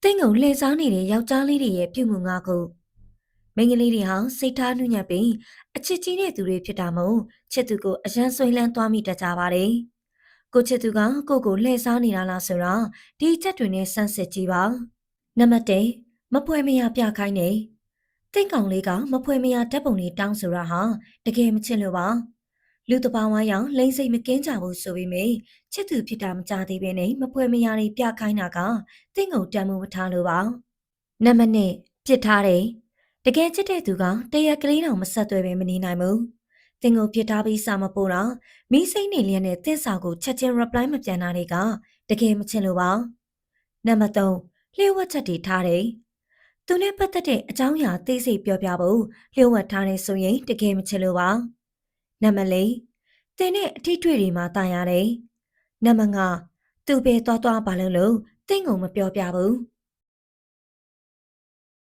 ။တင်းကိုလှည့်စားနေတဲ့ယောက်ျားလေးတွေရဲ့ပြုမှုငါကိုမိန်းကလေးတွေဟာစိတ်ထားနှုညံ့ပြီးအချစ်ကြီးတဲ့သူတွေဖြစ်တာမို့ချစ်သူကိုအယံဆွေးလန်းသွားမိတတ်ကြပါတယ်။ကိုချစ်သူကကိုကိုလှည့်စားနေတာလားဆိုတော့ဒီအချက်တွေနဲ့ဆန်းစစ်ကြည့်ပါ။နံပါတ်1မဖွဲမရပြခိုင်းနေ။တင့်ကောင်လေးကမဖွဲမရဓာတ်ပုံလေးတောင်းဆိုတာဟာတကယ်မချစ်လို့ပါ။ လူတဘာဝရောင်လိမ့်စိတ်မကင်းကြဘူးဆိုပေမယ့်ချစ်သူဖြစ်တာမကြသေးပဲနဲ့မဖွဲမရတွေပြခိုင်းတာကတင့်ကိုတမ်းမှုမထားလို့ပါ။နံပါတ်2ပြစ်ထားတယ်။တကယ်ချစ်တဲ့သူကတရက်ကလေးတောင်မဆက်သွဲပဲမနေနိုင်ဘူး။တင်ကိုပြစ်ထားပြီးစာမပို့တော့မိစိမ့်နေလျက်နဲ့တင့်စာကိုချက်ချင်း reply မပြန်တာတွေကတကယ်မချစ်လို့ပါ။နံပါတ်3လျှို့ဝှက်ချက်တွေထားတယ်။သူနဲ့ပတ်သက်တဲ့အကြောင်းအရာသိစိတ်ပြောပြဖို့လျှို့ဝှက်ထားနေဆိုရင်တကယ်မချစ်လို့ပါ။ နံပါတ်4တင်နဲ့အထီးတွေ့တွေမှာတာရတယ်။နံပါတ်5သူပဲသွားသွားပါလို့လို့တင့်ကိုမပြောပြဘူး